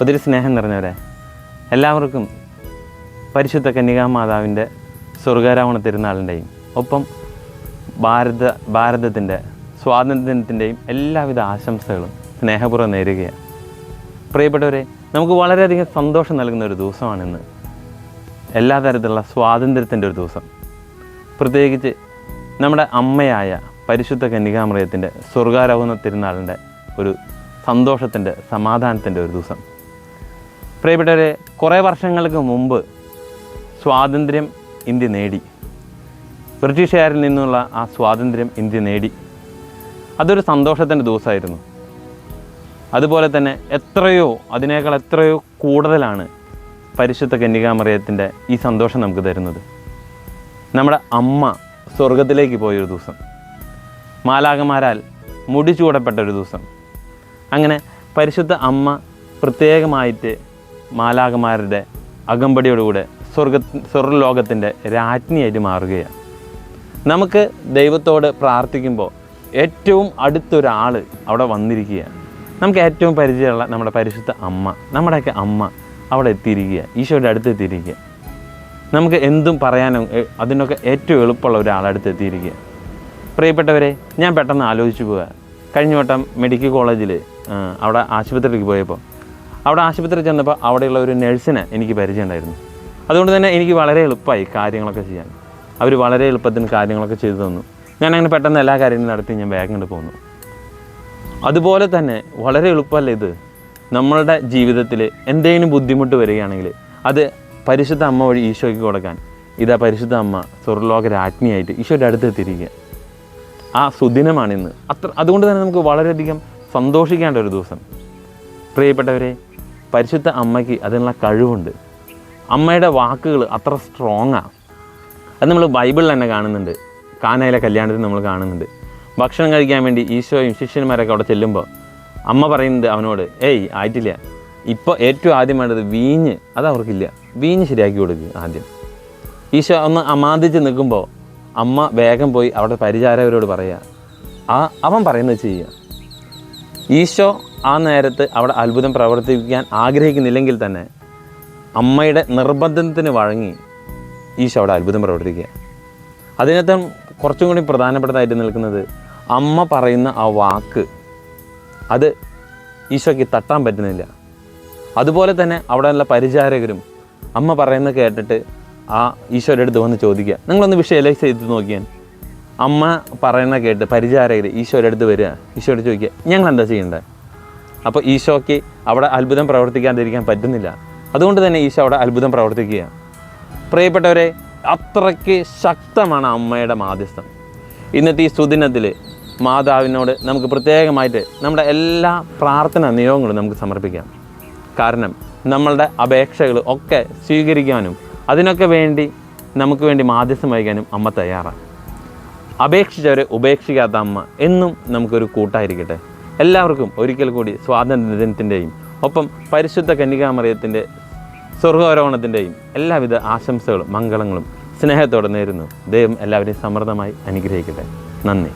ഒത്തിരി സ്നേഹം നിറഞ്ഞവരെ എല്ലാവർക്കും പരിശുദ്ധ കന്യകാമാതാവിന്റെ സ്വർഗാരോഹണ തിരുനാളിന്റെയും ഒപ്പം ഭാരത ഭാരതത്തിന്റെ സ്വാതന്ത്ര്യത്തിന്റെയും എല്ലാവിധ ആശംസകളും സ്നേഹപൂർവം നേരുകയാണ്. പ്രിയപ്പെട്ടവരെ നമുക്ക് വളരെയധികം സന്തോഷം നൽകുന്ന ഒരു ദിവസമാണിന്ന്. എല്ലാ തരത്തിലുള്ള സ്വാതന്ത്ര്യത്തിന്റെ ഒരു ദിവസം. പ്രത്യേകിച്ച് നമ്മുടെ അമ്മയായ പരിശുദ്ധ കന്യകാമൃയത്തിന്റെ സ്വർഗാരോഹണ തിരുനാളിന്റെ ഒരു സന്തോഷത്തിന്റെ സമാധാനത്തിന്റെ ഒരു ദിവസം. പ്രിയപ്പെട്ടവരെ കുറേ വർഷങ്ങൾക്ക് മുമ്പ് സ്വാതന്ത്ര്യം ഇന്ത്യ നേടി. ബ്രിട്ടീഷുകാരിൽ നിന്നുള്ള ആ സ്വാതന്ത്ര്യം ഇന്ത്യ നേടി. അതൊരു സന്തോഷത്തിന്റെ ദിവസമായിരുന്നു. അതുപോലെ തന്നെ എത്രയോ അതിനേക്കാൾ എത്രയോ കൂടുതലാണ് പരിശുദ്ധ കന്യകാമറിയത്തിന്റെ ഈ സന്തോഷം നമുക്ക് തരുന്നത്. നമ്മുടെ അമ്മ സ്വർഗത്തിലേക്ക് പോയൊരു ദിവസം. മാലാകമാരാൽ മുടി ചൂടപ്പെട്ട ഒരു ദിവസം. അങ്ങനെ പരിശുദ്ധ അമ്മ പ്രത്യേകമായിട്ട് മാലാകമാരുടെ അകമ്പടിയോടുകൂടെ സ്വർഗ സ്വർലോകത്തിന്റെ രാജ്ഞിയായിട്ട് മാറുകയാണ്. നമുക്ക് ദൈവത്തോട് പ്രാർത്ഥിക്കുമ്പോൾ ഏറ്റവും അടുത്തൊരാൾ അവിടെ വന്നിരിക്കുകയാണ്. നമുക്ക് ഏറ്റവും പരിചയമുള്ള നമ്മുടെ പരിശുദ്ധ അമ്മ നമ്മുടെയൊക്കെ അമ്മ അവിടെ എത്തിയിരിക്കുക ഈശോയുടെ അടുത്ത് എത്തിയിരിക്കുക നമുക്ക് എന്തും പറയാനും അതിനൊക്കെ ഏറ്റവും എളുപ്പമുള്ള ഒരാളടുത്ത് എത്തിയിരിക്കുക പ്രിയപ്പെട്ടവരെ ഞാൻ പെട്ടെന്ന് ആലോചിച്ചു പോവുക കഴിഞ്ഞ വട്ടം മെഡിക്കൽ കോളേജിൽ അവിടെ ആശുപത്രിയിലേക്ക് പോയപ്പോൾ അവിടെ ആശുപത്രി ചെന്നപ്പോൾ അവിടെയുള്ള ഒരു നഴ്സിനെ എനിക്ക് പരിചയമുണ്ടായിരുന്നു. അതുകൊണ്ട് തന്നെ എനിക്ക് വളരെ എളുപ്പമായി കാര്യങ്ങളൊക്കെ ചെയ്യാൻ. അവർ വളരെ എളുപ്പത്തിന് കാര്യങ്ങളൊക്കെ ചെയ്തു തന്നു. ഞാൻ അങ്ങനെ പെട്ടെന്ന് എല്ലാ കാര്യങ്ങളും നടത്തി ഞാൻ ബാഗ് കൊണ്ട് പോന്നു. അതുപോലെ തന്നെ വളരെ എളുപ്പമല്ല ഇത്? നമ്മളുടെ ജീവിതത്തിൽ എന്തെങ്കിലും ബുദ്ധിമുട്ട് വരികയാണെങ്കിൽ അത് പരിശുദ്ധ അമ്മ വഴി ഈശോയ്ക്ക് കൊടുക്കാൻ ഇതാ പരിശുദ്ധ അമ്മ സ്വർലോക രാജ്ഞിയായിട്ട് ഈശോയുടെ അടുത്ത് എത്തിയിരിക്കുക. ആ സുദിനമാണിന്ന്. അത്ര അതുകൊണ്ട് തന്നെ നമുക്ക് വളരെയധികം സന്തോഷിക്കേണ്ട ഒരു ദിവസം. പ്രിയപ്പെട്ടവരെ പരിശുദ്ധ അമ്മയ്ക്ക് അതിനുള്ള കഴിവുണ്ട്. അമ്മയുടെ വാക്കുകൾ അത്ര സ്ട്രോങ്ങാണ് അത് നമ്മൾ ബൈബിളിൽ തന്നെ കാണുന്നുണ്ട്. കാനയിലെ കല്യാണത്തിൽ നമ്മൾ കാണുന്നുണ്ട്. ഭക്ഷണം കഴിക്കാൻ വേണ്ടി ഈശോയും ശിഷ്യന്മാരൊക്കെ അവിടെ ചെല്ലുമ്പോൾ അമ്മ പറയുന്നത് അവനോട് ഏയ് ആയിട്ടില്ല. ഇപ്പോൾ ഏറ്റവും ആദ്യം വേണ്ടത് വീഞ്ഞ്. അത് അവർക്കില്ല. വീഞ്ഞ് ശരിയാക്കി കൊടുക്കുക ആദ്യം. ഈശോ ഒന്ന് അമാന്തിച്ച് നിൽക്കുമ്പോൾ അമ്മ വേഗം പോയി അവിടെ പരിചാരകരോട് പറയുക ആ അവൻ പറയുന്നത് ചെയ്യുക. ഈശോ ആ നേരത്ത് അവിടെ അത്ഭുതം പ്രവർത്തിപ്പിക്കാൻ ആഗ്രഹിക്കുന്നില്ലെങ്കിൽ തന്നെ അമ്മയുടെ നിർബന്ധത്തിന് വഴങ്ങി ഈശോ അവിടെ അത്ഭുതം പ്രവർത്തിക്കുക. അതിനകത്ത് കുറച്ചും കൂടി പ്രധാനപ്പെട്ടതായിട്ട് നിൽക്കുന്നത് അമ്മ പറയുന്ന ആ വാക്ക് അത് ഈശോയ്ക്ക് തട്ടാൻ പറ്റുന്നില്ല. അതുപോലെ തന്നെ അവിടെയുള്ള പരിചാരകരും അമ്മ പറയുന്നത് കേട്ടിട്ട് ആ ഈശോയുടെ അടുത്ത് വന്ന് ചോദിക്കുക. നിങ്ങളൊന്ന് വിഷ്വലൈസ് ചെയ്ത് നോക്കിയാൽ അമ്മ പറയുന്ന കേട്ട് പരിചാരകർ ഈശോയുടെ അടുത്ത് വരിക. ഈശോയോട് ചോദിക്കുക ഞങ്ങൾ എന്താ ചെയ്യേണ്ടത്? അപ്പോൾ ഈശോയ്ക്ക് അവിടെ അത്ഭുതം പ്രവർത്തിക്കാതിരിക്കാൻ പറ്റുന്നില്ല. അതുകൊണ്ട് തന്നെ ഈശോ അവിടെ അത്ഭുതം പ്രവർത്തിക്കുക പ്രിയപ്പെട്ടവരെ അത്രയ്ക്ക് ശക്തമാണ് അമ്മയുടെ മാധ്യസ്ഥം. ഇന്നത്തെ ഈ സുദിനത്തിൽ മാതാവിനോട് നമുക്ക് പ്രത്യേകമായിട്ട് നമ്മുടെ എല്ലാ പ്രാർത്ഥന നിയോഗങ്ങളും നമുക്ക് സമർപ്പിക്കാം. കാരണം നമ്മളുടെ അപേക്ഷകൾ ഒക്കെ സ്വീകരിക്കാനും അതിനൊക്കെ വേണ്ടി നമുക്ക് വേണ്ടി മാധ്യസ്ഥം വഹിക്കാനും അമ്മ തയ്യാറാണ്. അപേക്ഷിച്ചവരെ ഉപേക്ഷിക്കാത്ത അമ്മ എന്നും നമുക്കൊരു കൂട്ടായിരിക്കട്ടെ. എല്ലാവർക്കും ഒരിക്കൽ കൂടി സ്വാതന്ത്ര്യ ദിനത്തിന്റെയും ഒപ്പം പരിശുദ്ധ കന്യകാമറിയത്തിന്റെ സ്വർഗാരോഹണത്തിന്റെയും എല്ലാവിധ ആശംസകളും മംഗളങ്ങളും സ്നേഹത്തോടെ നേരുന്നു. ദൈവം എല്ലാവരെയും സമൃദ്ധമായി അനുഗ്രഹിക്കട്ടെ. നന്ദി.